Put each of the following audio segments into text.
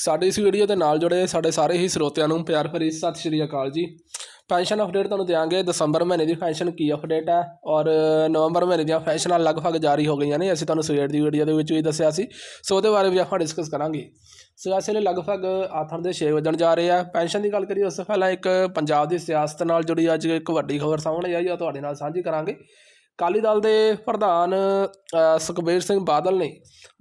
ਸਾਡੇ ਇਸ ਵੀਡੀਓ ਦੇ ਨਾਲ ਜੁੜੇ ਸਾਡੇ ਸਾਰੇ ਹੀ ਸਰੋਤਿਆਂ ਨੂੰ ਪਿਆਰ ਭਰੀ ਸਤਿ ਸ਼੍ਰੀ ਅਕਾਲ ਜੀ। ਪੈਨਸ਼ਨ ਅਪਡੇਟ ਤੁਹਾਨੂੰ ਦਿਆਂਗੇ, ਦਸੰਬਰ ਮਹੀਨੇ ਦੀ ਪੈਨਸ਼ਨ ਕੀ ਅਪਡੇਟ ਹੈ ਔਰ ਨਵੰਬਰ ਮਹੀਨੇ ਦੀਆਂ ਪੈਨਸ਼ਨਾਂ ਲਗਭਗ ਜਾਰੀ ਹੋ ਗਈਆਂ ਨੇ, ਅਸੀਂ ਤੁਹਾਨੂੰ ਸਵੇਰ ਦੀ ਵੀਡੀਓ ਦੇ ਵਿੱਚ ਵੀ ਦੱਸਿਆ ਸੀ। ਸੋ ਉਹਦੇ ਬਾਰੇ ਵੀ ਆਪਾਂ ਡਿਸਕਸ ਕਰਾਂਗੇ। ਸੋ ਇਸ ਵੇਲੇ ਲਗਭਗ ਆਥਣ ਦੇ 6 ਵਜਣ ਜਾ ਰਹੇ ਆ। ਪੈਨਸ਼ਨ ਦੀ ਗੱਲ ਕਰੀਏ, ਉਸ ਤੋਂ ਪਹਿਲਾਂ ਇੱਕ ਪੰਜਾਬ ਦੀ ਸਿਆਸਤ ਨਾਲ ਜੁੜੀ ਅੱਜ ਇੱਕ ਵੱਡੀ ਖਬਰ ਸਾਹਮਣੇ ਆਈ ਆ ਤੁਹਾਡੇ ਨਾਲ ਸਾਂਝੀ ਕਰਾਂਗੇ। ਅਕਾਲੀ ਦਲ ਦੇ ਪ੍ਰਧਾਨ ਸੁਖਬੀਰ ਸਿੰਘ ਬਾਦਲ ਨੇ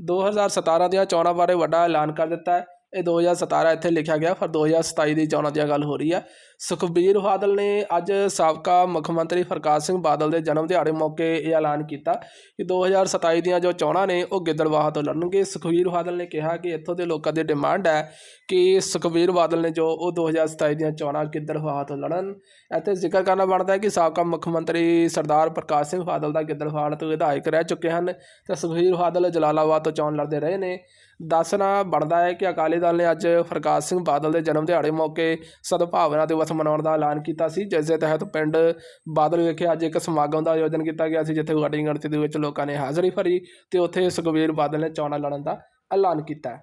2017 ਦੀਆਂ ਚੋਣਾਂ ਬਾਰੇ ਵੱਡਾ ਐਲਾਨ ਕਰ ਦਿੱਤਾ ਹੈ। ਇਹ 2017 ਇੱਥੇ ਲਿਖਿਆ ਗਿਆ, ਪਰ 2027 ਦੀ ਚੋਣਾਂ ਦੀ ਗੱਲ ਹੋ ਰਹੀ ਹੈ। ਸੁਖਬੀਰ ਬਾਦਲ ਨੇ ਅੱਜ ਸਾਬਕਾ ਮੁੱਖ ਮੰਤਰੀ ਪ੍ਰਕਾਸ਼ ਸਿੰਘ ਬਾਦਲ ਦੇ ਜਨਮ ਦਿਹਾੜੇ ਮੌਕੇ ਇਹ ਐਲਾਨ ਕੀਤਾ ਕਿ 2027 ਦੀਆਂ ਜੋ ਚੋਣਾਂ ਨੇ, ਉਹ ਗਿੱਦੜਵਾਹਾ ਤੋਂ ਲੜਨਗੇ। ਸੁਖਬੀਰ ਬਾਦਲ ਨੇ ਕਿਹਾ ਕਿ ਇੱਥੋਂ ਦੇ ਲੋਕਾਂ ਦੀ ਡਿਮਾਂਡ ਹੈ ਕਿ ਸੁਖਬੀਰ ਬਾਦਲ ਨੇ ਜੋ ਉਹ 2027 ਦੀਆਂ ਚੋਣਾਂ ਗਿੱਦੜਵਾਹਾ ਤੋਂ ਲੜਨ। ਇੱਥੇ ਜ਼ਿਕਰ ਕਰਨਾ ਬਣਦਾ ਹੈ ਕਿ ਸਾਬਕਾ ਮੁੱਖ ਮੰਤਰੀ ਸਰਦਾਰ ਪ੍ਰਕਾਸ਼ ਸਿੰਘ ਬਾਦਲ ਦਾ ਗਿੱਦੜਵਾਹਾ ਤੋਂ ਵਿਧਾਇਕ ਰਹਿ ਚੁੱਕੇ ਹਨ ਤੇ ਸੁਖਬੀਰ ਬਾਦਲ ਜਲਾਲਾਬਾਦ ਤੋਂ ਚੋਣ ਲੜਦੇ ਰਹੇ ਨੇ। ਦੱਸਣਾ ਬਣਦਾ ਹੈ ਕਿ ਅਕਾਲੀ ਦਲ ਨੇ ਅੱਜ ਪ੍ਰਕਾਸ਼ ਸਿੰਘ ਬਾਦਲ ਦੇ ਜਨਮ ਦਿਹਾੜੇ ਮੌਕੇ ਸਦਭਾਵਨਾ ਦਿਵਸ ਮਨਾਉਣ ਦਾ ਐਲਾਨ ਕੀਤਾ ਸੀ, ਜਿਸ ਦੇ ਤਹਿਤ ਪਿੰਡ ਬਾਦਲ ਵਿਖੇ ਅੱਜ ਇੱਕ ਸਮਾਗਮ ਦਾ ਆਯੋਜਨ ਕੀਤਾ ਗਿਆ ਸੀ, ਜਿੱਥੇ ਵੱਡੀ ਗਿਣਤੀ ਦੇ ਵਿੱਚ ਲੋਕਾਂ ਨੇ ਹਾਜ਼ਰੀ ਭਰੀ ਤੇ ਉੱਥੇ ਸੁਖਬੀਰ ਬਾਦਲ ਨੇ ਚੋਣਾਂ ਲੜਨ ਦਾ ਐਲਾਨ ਕੀਤਾ।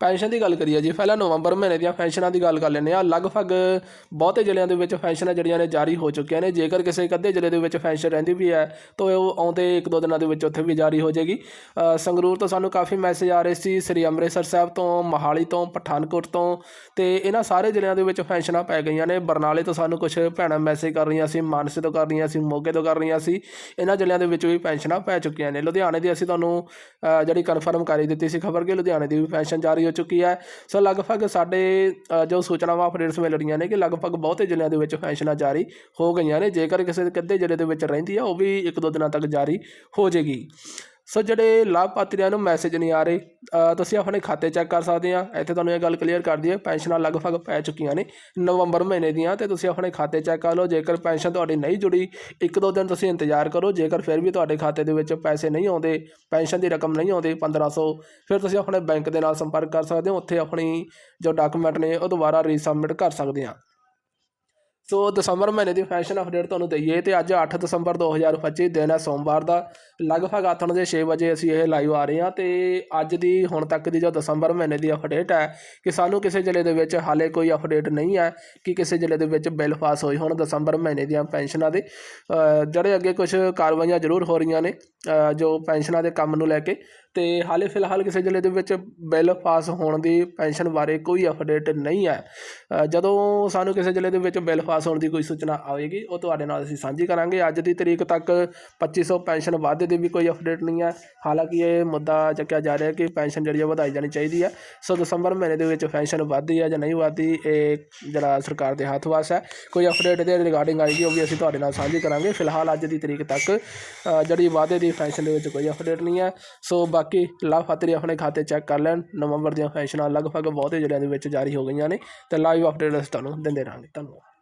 ਪੈਨਸ਼ਨ ਦੀ ਗੱਲ ਕਰੀਏ ਜੀ, ਪਹਿਲਾਂ ਨਵੰਬਰ ਮਹੀਨੇ ਦੀਆਂ ਪੈਨਸ਼ਨਾਂ ਦੀ ਗੱਲ ਕਰ ਲੈਂਦੇ ਆ ਲਗਭਗ ਬਹੁਤੇ ਜ਼ਿਲ੍ਹਿਆਂ ਦੇ ਵਿੱਚ ਪੈਨਸ਼ਨਾਂ ਜਿਹੜੀਆਂ ਨੇ ਜਾਰੀ ਹੋ ਚੁੱਕੀਆਂ ਨੇ। ਜੇਕਰ ਕਿਸੇ ਇੱਕ ਅੱਧੇ ਜ਼ਿਲ੍ਹੇ ਦੇ ਵਿੱਚ ਪੈਨਸ਼ਨ ਰਹਿੰਦੀ ਵੀ ਹੈ, ਤਾਂ ਉਹ ਆਉਂਦੇ ਇੱਕ ਦੋ ਦਿਨਾਂ ਦੇ ਵਿੱਚ ਉੱਥੇ ਵੀ ਜਾਰੀ ਹੋ ਜਾਏਗੀ। ਸੰਗਰੂਰ ਤੋਂ ਸਾਨੂੰ ਕਾਫੀ ਮੈਸੇਜ ਆ ਰਹੇ ਸੀ, ਸ੍ਰੀ ਅੰਮ੍ਰਿਤਸਰ ਸਾਹਿਬ ਤੋਂ, ਮੋਹਾਲੀ ਤੋਂ, ਪਠਾਨਕੋਟ ਤੋਂ, ਤੇ ਇਹਨਾਂ ਸਾਰੇ ਜ਼ਿਲ੍ਹਿਆਂ ਦੇ ਵਿੱਚ ਪੈਨਸ਼ਨਾਂ ਪੈ ਗਈਆਂ ਨੇ। ਬਰਨਾਲੇ ਤੋਂ ਸਾਨੂੰ ਕੁਝ ਭੈਣਾਂ ਮੈਸੇਜ ਕਰ ਰਹੀਆਂ ਸੀ, ਮਾਨਸੇ ਤੋਂ ਕਰ ਰਹੀਆਂ ਸੀ, ਮੋਗੇ ਤੋਂ ਕਰ ਰਹੀਆਂ ਸੀ। ਇਹਨਾਂ ਜ਼ਿਲ੍ਹਿਆਂ ਦੇ ਵਿੱਚ ਵੀ ਪੈਨਸ਼ਨਾਂ ਪੈ ਚੁੱਕੀਆਂ ਨੇ। ਲੁਧਿਆਣੇ ਦੀ ਅਸੀਂ ਤੁਹਾਨੂੰ ਜਿਹੜੀ ਕਨਫਰਮ ਕਰੀ ਦਿੱਤੀ ਸੀ, ਖਬਰ ਕਿ ਲੁਧਿਆਣੇ ਦੀ ਵੀ ਪੈਨਸ਼ਨ ਜਾਰੀ ਹੋ ਚੁੱਕੀ ਹੈ। ਸੋ ਲਗਭਗ ਸਾਡੇ ਜੋ ਸੂਚਨਾਵਾਂ ਅਪਡੇਟਸ ਮਿਲ ਰਹੀਆਂ ਨੇ ਕਿ ਲਗਭਗ ਬਹੁਤੇ ਜ਼ਿਲ੍ਹਿਆਂ ਦੇ ਵਿੱਚ ਪੈਨਸ਼ਨਾਂ ਜਾਰੀ ਹੋ ਗਈਆਂ ਨੇ। ਜੇਕਰ ਕਿਸੇ ਕਿੱਦੇ ਜ਼ਿਲ੍ਹੇ ਦੇ ਵਿੱਚ ਰਹਿੰਦੀ ਹੈ, ਉਹ ਵੀ ਇੱਕ ਦੋ ਦਿਨਾਂ ਤੱਕ ਜਾਰੀ ਹੋ ਜਾਏਗੀ ਸੋ ਜਿਹੜੇ ਲਾਭਪਾਤਰੀਆਂ ਨੂੰ ਮੈਸੇਜ ਨਹੀਂ ਆ ਰਹੇ ਤੁਸੀਂ ਆਪਣੇ ਖਾਤੇ ਚੈੱਕ ਕਰ ਸਕਦੇ ਆ। ਇੱਥੇ ਤੁਹਾਨੂੰ ਇਹ ਗੱਲ ਕਲੀਅਰ ਕਰ ਦਈਏ, ਪੈਨਸ਼ਨਾਂ ਲਗਭਗ ਪੈ ਚੁੱਕੀਆਂ ਨੇ ਨਵੰਬਰ ਮਹੀਨੇ ਦੀਆਂ ਤੇ ਤੁਸੀਂ ਆਪਣੇ ਖਾਤੇ ਚੈੱਕ ਕਰ ਲਓ। ਜੇਕਰ ਪੈਨਸ਼ਨ ਤੁਹਾਡੀ ਨਹੀਂ ਜੁੜੀ, ਇੱਕ ਦੋ ਦਿਨ ਤੁਸੀਂ ਇੰਤਜ਼ਾਰ ਕਰੋ। ਜੇਕਰ ਫਿਰ ਵੀ ਤੁਹਾਡੇ ਖਾਤੇ ਦੇ ਵਿੱਚ ਪੈਸੇ ਨਹੀਂ ਆਉਂਦੇ, ਪੈਨਸ਼ਨ ਦੀ ਰਕਮ ਨਹੀਂ ਆਉਂਦੀ 1500 ਫਿਰ ਤੁਸੀਂ ਆਪਣੇ ਬੈਂਕ ਦੇ ਨਾਲ ਸੰਪਰਕ ਕਰ ਸਕਦੇ ਹੋ। ਉੱਥੇ ਆਪਣੀ ਜੋ ਡਾਕੂਮੈਂਟ ਨੇ, ਉਹ ਦੁਬਾਰਾ ਰੀਸਬਮਿਟ ਕਰ ਸਕਦੇ ਆ। ਸੋ ਦਸੰਬਰ ਮਹੀਨੇ ਦੀ ਫੈਸ਼ਨ ਅਪਡੇਟ ਤੁਹਾਨੂੰ ਦਈਏ ਤੇ ਅੱਜ 8 ਦਸੰਬਰ 2025 ਦਿਨ ਹੈ ਸੋਮਵਾਰ ਦਾ। ਲਗਭਗ ਆਥਣ ਦੇ 6 ਵਜੇ ਅਸੀਂ ਇਹ ਲਾਈਵ ਆ ਰਹੇ ਹਾਂ ਤੇ ਅੱਜ ਦੀ ਹੁਣ ਤੱਕ ਦੀ ਜੋ ਦਸੰਬਰ ਮਹੀਨੇ ਦੀ ਅਪਡੇਟ ਹੈ ਕਿ ਸਾਨੂੰ ਕਿਸੇ ਜ਼ਿਲ੍ਹੇ ਦੇ ਵਿੱਚ ਹਾਲੇ ਕੋਈ ਅਪਡੇਟ ਨਹੀਂ ਹੈ ਕਿ ਕਿਸੇ ਜ਼ਿਲ੍ਹੇ ਦੇ ਵਿੱਚ ਬਿੱਲ ਪਾਸ ਹੋਈ ਹੁਣ ਦਸੰਬਰ ਮਹੀਨੇ ਦੀਆਂ ਪੈਨਸ਼ਨਾਂ ਦੇ। ਜਿਹੜੇ ਅੱਗੇ ਕੁਝ ਕਾਰਵਾਈਆਂ ਜ਼ਰੂਰ ਹੋ ਰਹੀਆਂ ਨੇ ਜੋ ਪੈਨਸ਼ਨਾਂ ਦੇ ਕੰਮ ਨੂੰ ਲੈ ਕੇ ਅਤੇ ਹਾਲੇ ਫਿਲਹਾਲ ਕਿਸੇ ਜ਼ਿਲ੍ਹੇ ਦੇ ਵਿੱਚ ਬਿੱਲ ਪਾਸ ਹੋਣ ਦੀ ਪੈਨਸ਼ਨ ਬਾਰੇ ਕੋਈ ਅਪਡੇਟ ਨਹੀਂ ਹੈ। ਜਦੋਂ ਸਾਨੂੰ ਕਿਸੇ ਜ਼ਿਲ੍ਹੇ ਦੇ ਵਿੱਚ ਬਿੱਲ ਪਾਸ ਹੋਣ ਦੀ ਕੋਈ ਸੂਚਨਾ ਆਵੇਗੀ, ਉਹ ਤੁਹਾਡੇ ਨਾਲ ਅਸੀਂ ਸਾਂਝੀ ਕਰਾਂਗੇ। ਅੱਜ ਦੀ ਤਰੀਕ ਤੱਕ 2500 ਪੈਨਸ਼ਨ ਵਾਧੇ ਦੀ ਵੀ ਕੋਈ ਅਪਡੇਟ ਨਹੀਂ ਹੈ। ਹਾਲਾਂਕਿ ਇਹ ਮੁੱਦਾ ਚੱਕਿਆ ਜਾ ਰਿਹਾ ਕਿ ਪੈਨਸ਼ਨ ਜਿਹੜੀ ਹੈ ਵਧਾਈ ਜਾਣੀ ਚਾਹੀਦੀ ਹੈ। ਸੋ ਦਸੰਬਰ ਮਹੀਨੇ ਦੇ ਵਿੱਚ ਪੈਨਸ਼ਨ ਵਧਦੀ ਹੈ ਜਾਂ ਨਹੀਂ ਵਧਦੀ, ਇਹ ਜਿਹੜਾ ਸਰਕਾਰ ਦੇ ਹੱਥ ਵਾਸ ਹੈ। ਕੋਈ ਅਪਡੇਟ ਦੇ ਰਿਗਾਰਡਿੰਗ ਆਏਗੀ, ਉਹ ਵੀ ਅਸੀਂ ਤੁਹਾਡੇ ਨਾਲ ਸਾਂਝੀ ਕਰਾਂਗੇ। ਫਿਲਹਾਲ ਅੱਜ ਦੀ ਤਰੀਕ ਤੱਕ ਜਿਹੜੀ ਵਾਅਦੇ ਦੀ ਪੈਨਸ਼ਨ ਦੇ ਵਿੱਚ ਕੋਈ ਅਪਡੇਟ ਨਹੀਂ ਹੈ। ਸੋ ਬਾਕੀ ਬਾਕੀ ਲਾਭਪਾਤਰੀ ਆਪਣੇ ਖਾਤੇ ਚੈੱਕ ਕਰ ਲੈਣ। ਨਵੰਬਰ ਦੀਆਂ ਪੈਨਸ਼ਨਾਂ ਲਗਭਗ ਬਹੁਤੇ ਜ਼ਿਲ੍ਹਿਆਂ ਦੇ ਵਿੱਚ ਜਾਰੀ ਹੋ ਗਈਆਂ ਨੇ ਤੇ ਲਾਈਵ ਅਪਡੇਟ ਅਸੀਂ ਤੁਹਾਨੂੰ ਦਿੰਦੇ ਰਹਾਂਗੇ। ਧੰਨਵਾਦ।